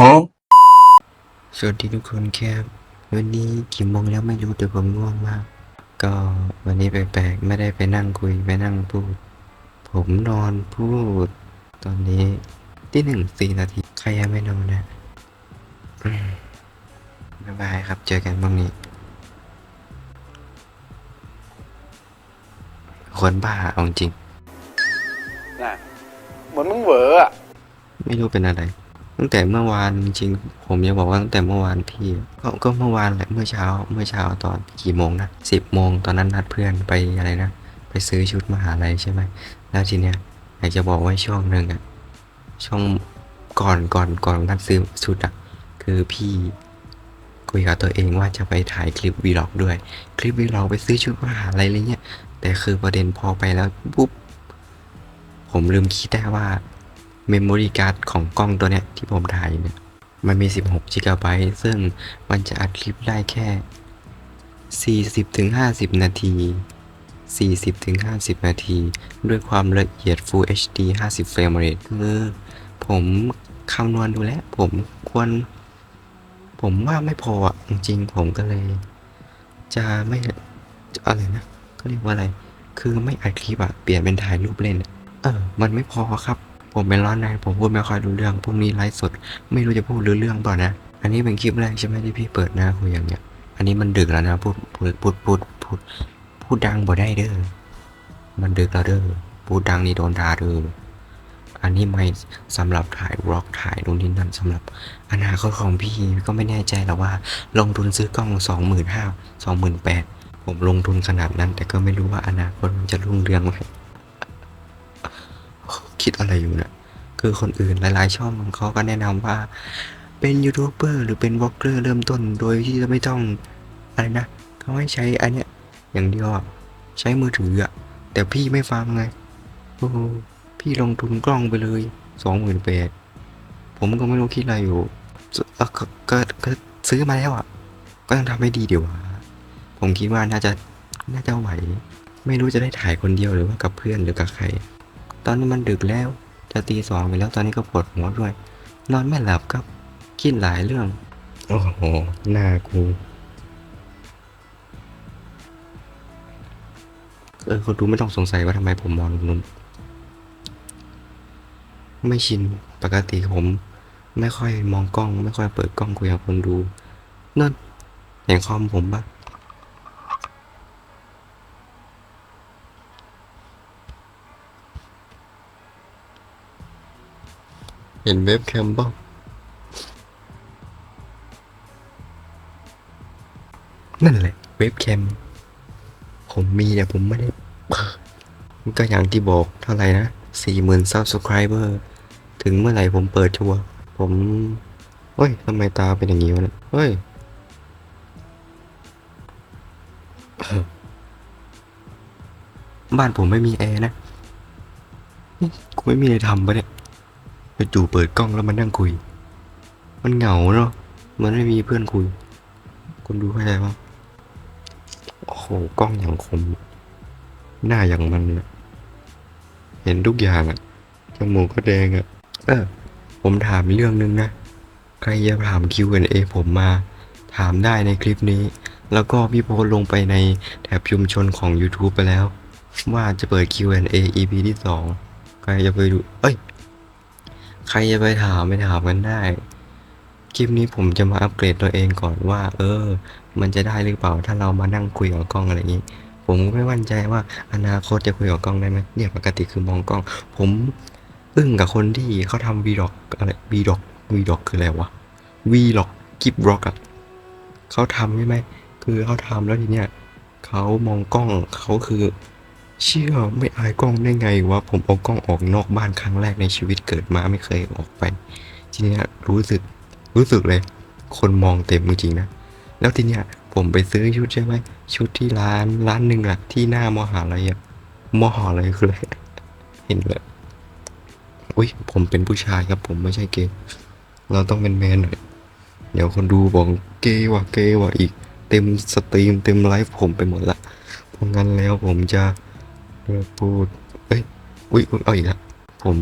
Huh? สวัสดีทุกคนครับ วันนี้กี่โมงแล้วไม่รู้แต่ผมง่วงมาก ก็วันนี้แปลกๆไม่ได้ไปนั่งคุยไปนั่งพูด ผมนอนพูด ตอนนี้ที่หนึ่งสี่นาที ใครยังไม่นอนนะอืมบ๊ายบายครับเจอกันพรุ่งนี้ คนบ้าเอาจริง น่ะเหมือนมึงเหวออะไม่รู้เป็นอะไร ตั้งแต่เมื่อวานจริงๆผมยังบอกว่าตั้งแต่เมื่อวานพี่ก็ก็เมื่อวานแหละเมื่อเช้า เมื่อเช้าตอนกี่โมงนะสิบโมงตอนนั้นนัดเพื่อนไปอะไรนะไปซื้อชุดมหาลัยใช่ไหมแล้วทีเนี้ยอยากจะบอกว่าช่วงหนึ่งอะช่วงก่อนก่อนก่อนนัดซื้อชุดอะคือพี่คุยกับตัวเองว่าจะไปถ่ายคลิปวีล็อกด้วย คลิปวีล็อกไปซื้อชุดมหาลัยอะไรเงี้ยแต่คือประเด็นพอไปแล้วปุ๊บผมลืมคิดได้ว่า เมมโมรี่การ์ดของกล้องตัวเนี้ยที่ผมถ่ายอยู่เนี่ยมันมี 16 g b ซึ่งมันจะอัดคลิปได้แค่ 40ถึง50 นาที 40ถึง50 นาที ด้วยความละเอียด Full HD 50 เฟรมเรทคือผมคำนวณดูแล้ว ผมควร ผมว่าไม่พออะ จริงๆ ผมก็เลย จะไม่อะไรนะก็เรียกว่าอะไร คือไม่อัดคลิปอะเปลี่ยนเป็นถ่ายรูปเล่นอะเออ มันไม่พอครับ ผมเป็นร้อนในผมพูดไม่ค่อยรู้เรื่องพรุ่งนี้ไลฟ์สด ไม่รู้จะพูดรู้เรื่องเปล่านะ อันนี้เป็นคลิปแรกใช่ไหมที่พี่เปิดหน้าคุยอย่างเงี้ย อันนี้มันดึกแล้วนะพูดพูดพูดพูดพูดพูดดังบ่ได้เด้อ มันดึกแล้วเด้อพูดดังนี่โดนด่าเด้อ อันนี้ไม่สำหรับถ่ายร็อกถ่ายนู่นนี่นั่นสำหรับอนาคตของพี่ก็ไม่แน่ใจหรอกว่า ลงทุนซื้อกล้องสองหมื่นห้าสองหมื่นแปดผมลงทุนขนาดนั้น แต่ก็ไม่รู้ว่าอนาคตมันจะรุ่งเรืองไหม คิดอะไรอยู่นะคือคนอื่นหลาย ๆ ช่องเขาก็แนะนำว่า เป็นยูทูบเบอร์หรือเป็นวอล์กเกอร์เริ่มต้นโดยที่จะไม่ต้องอะไรนะเขาให้ใช้อันเนี้ยอย่างเดียวอะใช้มือถืออะแต่พี่ไม่ฟังไงโอ้โหพี่ลงทุนกล้องไปเลยสองหมื่นแปดผมก็ไม่รู้คิดอะไรอยู่ก็ก็ซื้อมาแล้วอะก็ต้องทำให้ดีเดี๋ยวผมคิดว่าน่าจะน่าจะไหว ไม่รู้จะได้ถ่ายคนเดียวหรือว่ากับเพื่อนหรือกับใคร ตอนนี้มันดึกแล้ว จะตีสองไปแล้วตอนนี้ก็ปวดหัวด้วย นอนไม่หลับครับคิดหลายเรื่อง โอ้โห หน้ากู เออคนดูไม่ต้องสงสัยว่าทำไมผมมองนุ่นไม่ชินปกติผม ไม่ค่อยมองกล้อง ไม่ค่อยเปิดกล้องคุยกับคนดูนั่นอย่างคอมผมปะ เห็นเว็บแคมบ้างนั่นแหละ เว็บแคม ผมมีแต่ผมไม่ได้เปิดก็อย่างที่บอกเท่าไหร่นะสี่หมื่นซับสไครเบอร์ถึงเมื่อไหร่ผมเปิดชัวร์ผมเฮ้ยทำไมตาเป็นอย่างนี้วะเนี่ยเฮ้ยบ้านผมไม่มีแอร์นะกูไม่มีอะไรทำปะเนี่ย จู่เปิดกล้องแล้วมานั่งคุย มันเหงาเนาะ มันไม่มีเพื่อนคุยคุณดูเข้าใจปะโอ้โห กล้องอย่างคม หน้าอย่างมันเห็นทุกอย่างอะจมูกก็แดงอะเออ ผมถามเรื่องนึงนะ ใครจะถาม Q&A ผมมา ถามได้ในคลิปนี้ แล้วก็พี่โพสลงไปในแถบชุมชนของ YouTube ไปแล้ว ว่าจะเปิด Q&A EP ที่สองใครจะไปดู เอ้ย ใครจะไปถามไปถามกันได้ คลิปนี้ผมจะมาอัปเกรดตัวเองก่อนว่า เออ มันจะได้หรือเปล่า ถ้าเรามานั่งคุยกับกล้องอะไรอย่างนี้ ผมก็ไม่มั่นใจว่าอนาคตจะคุยกับกล้องได้ไหมเนี่ยปกติคือมองกล้อง ผมอึ้งกับคนที่เขาทำวีด็อกอะไรวีด็อกวีด็อกคืออะไรวะวีล็อกกิฟบล็อกอะเขาทำใช่ไหมคือเขาทำแล้วทีเนี้ยเขามองกล้องเขาคือ เชื่อไม่อายกล้องได้ไงวะผมเอากล้องออกนอกบ้านครั้งแรกในชีวิตเกิดมาไม่เคยออกไป ทีเนี้ยรู้สึกรู้สึกเลย คนมองเต็มจริงๆนะ แล้วทีเนี้ยผมไปซื้อชุดใช่ไหมชุดที่ร้านร้านหนึ่งอะที่หน้ามหาลัยอะมหาลัยคืออะไรเห็นเลยอุ้ยผมเป็นผู้ชายครับ ผมไม่ใช่เกย์เราต้องเป็นแมนหน่อยเดี๋ยวคนดูบอกเกย์ว่ะเกย์ว่ะอีก เต็มสตรีมเต็มไลฟ์ผมไปหมดละเพราะงั้นแล้วผมจะ เลิกพูด เอ้ย อุ้ยอุ๊ยเอาอีกแล้วผม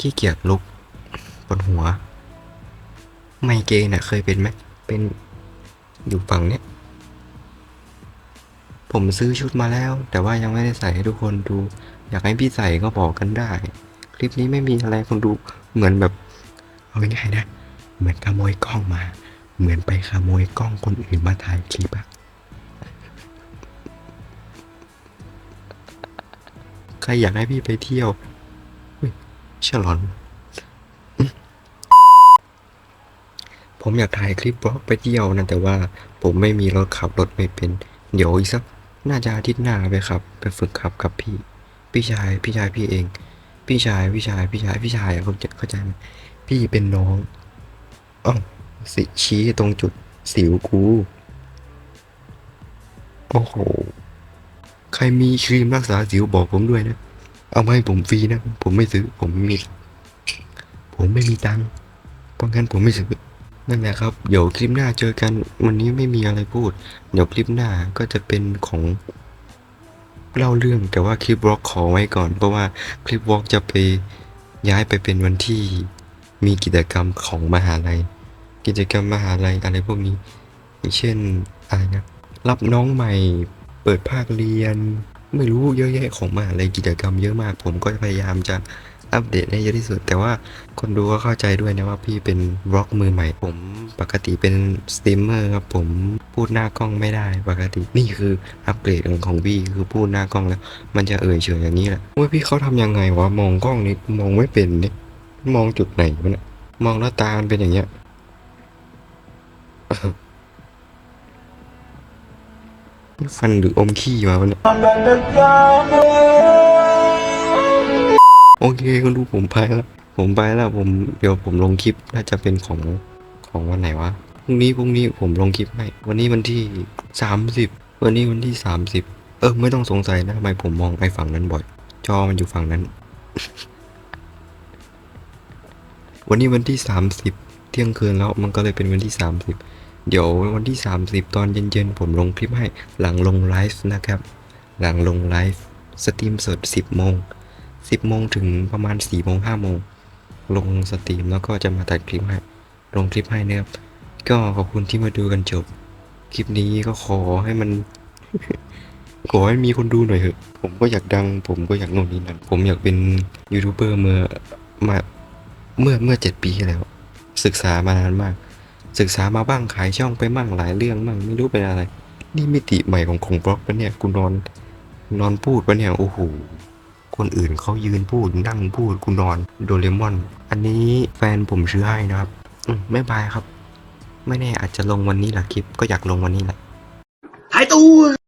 ขี้เกียจลุกปวดหัว ไมเกรนอะเคยเป็นไหมเป็นอยู่ฝั่งเนี้ย ผมซื้อชุดมาแล้ว แต่ว่ายังไม่ได้ใส่ให้ทุกคนดู อยากให้พี่ใส่ก็บอกกันได้ คลิปนี้ไม่มีอะไรคนดูเหมือนแบบเอาง่ายๆนะ เหมือนขโมยกล้องมา เหมือนไปขโมยกล้องคนอื่นมาถ่ายคลิปอะ ใครอยากให้พี่ไปเที่ยวเฉลอน ผมอยากถ่ายคลิปบล็อกไปเที่ยวนะแต่ว่าผมไม่มีรถขับรถไม่เป็น เดี๋ยวอีกสักน่าจะอาทิตย์หน้าไปขับ ไปฝึกขับกับพี่ พี่ชายพี่ชายพี่เอง พี่ชายพี่ชายพี่ชายพี่ชายเขาใจเข้าใจไหมพี่เป็นน้องอ้าสิชี้ตรงจุดสิวกู โอ้โห ใครมีครีมรักษาสิวบอกผมด้วยนะ เอามาให้ผมฟรีนะ ผมไม่ซื้อ ผมไม่มี ผมไม่มีตังค์ เพราะงั้นผมไม่ซื้อ นั่นแหละครับ เดี๋ยวคลิปหน้าเจอกัน วันนี้ไม่มีอะไรพูด เดี๋ยวคลิปหน้าก็จะเป็นของเล่าเรื่องแต่ว่าคลิปบล็อกขอไว้ก่อน เพราะว่าคลิปบล็อกจะไปย้ายไปเป็นวันที่มีกิจกรรมของมหาลัย กิจกรรมมหาลัยอะไรพวกนี้ อย่างเช่นอะไรนะรับน้องใหม่ เปิดภาคเรียน ไม่รู้เยอะแยะของมหาลัยกิจกรรมเยอะมาก ผมก็พยายามจะอัปเดตให้เยอะที่สุด แต่ว่าคนดูก็เข้าใจด้วยนะว่าพี่เป็นบล็อกมือใหม่ ผมปกติเป็นสตรีมเมอร์ครับผมพูดหน้ากล้องไม่ได้ปกตินี่คืออัปเกรดของพี่คือพูดหน้ากล้องแล้ว มันจะเอ่ยเฉยอย่างนี้แหละว่าพี่เขาทำยังไงวะมองกล้องนี่มองไม่เป็นนี่มองจุดไหนวะเนี่ยมองแล้วตามันเป็นอย่างเงี้ย ฟันหรืออมขี้มาวะเนี่ยโอเคคุณดูผมไปแล้ว ผมไปแล้วผมเดี๋ยวผมลงคลิปน่าจะเป็นของของวันไหนวะพรุ่งนี้พรุ่งนี้ผมลงคลิปให้ วันนี้วันที่สามสิบวันนี้วันที่สามสิบเออไม่ต้องสงสัยนะทำไมผมมองไปฝั่งนั้นบ่อย จอมันอยู่ฝั่งนั้น วันนี้วันที่สามสิบเที่ยงคืนแล้วมันก็เลยเป็นวันที่สามสิบ เดี๋ยววันที่ 30 ตอนเย็นๆ ผมลงคลิปให้หลังลงไลฟ์นะครับ หลังลงไลฟ์สตรีมสด 10 โมง 10 โมงถึงประมาณ 4 โมง 5 โมง ลงสตรีมแล้วก็จะมาตัดคลิปให้ ลงคลิปให้นะครับ ก็ขอบคุณที่มาดูกันจบ คลิปนี้ก็ขอให้มัน ขอให้มีคนดูหน่อยเถอะ ผมก็อยากดัง ผมก็อยากโน่นนี่นั่น ผมอยากเป็นยูทูบเบอร์เมื่อมาเมื่อเมื่อเจ็ดปีแล้ว ศึกษามานานมาก ศึกษามาบ้างขายช่องไปมั่งหลายเรื่องมั่งไม่รู้เป็นอะไร นี่มิติใหม่ของของบล็อกปะเนี่ยกูนอน นอนพูดปะเนี่ยโอ้โหคนอื่นเขายืนพูดนั่งพูดกูนอนโดเรมอน อันนี้แฟนผมซื้อให้นะครับอืมไม่บายครับ ไม่แน่อาจจะลงวันนี้แหละคลิปก็อยากลงวันนี้แหละหายตัว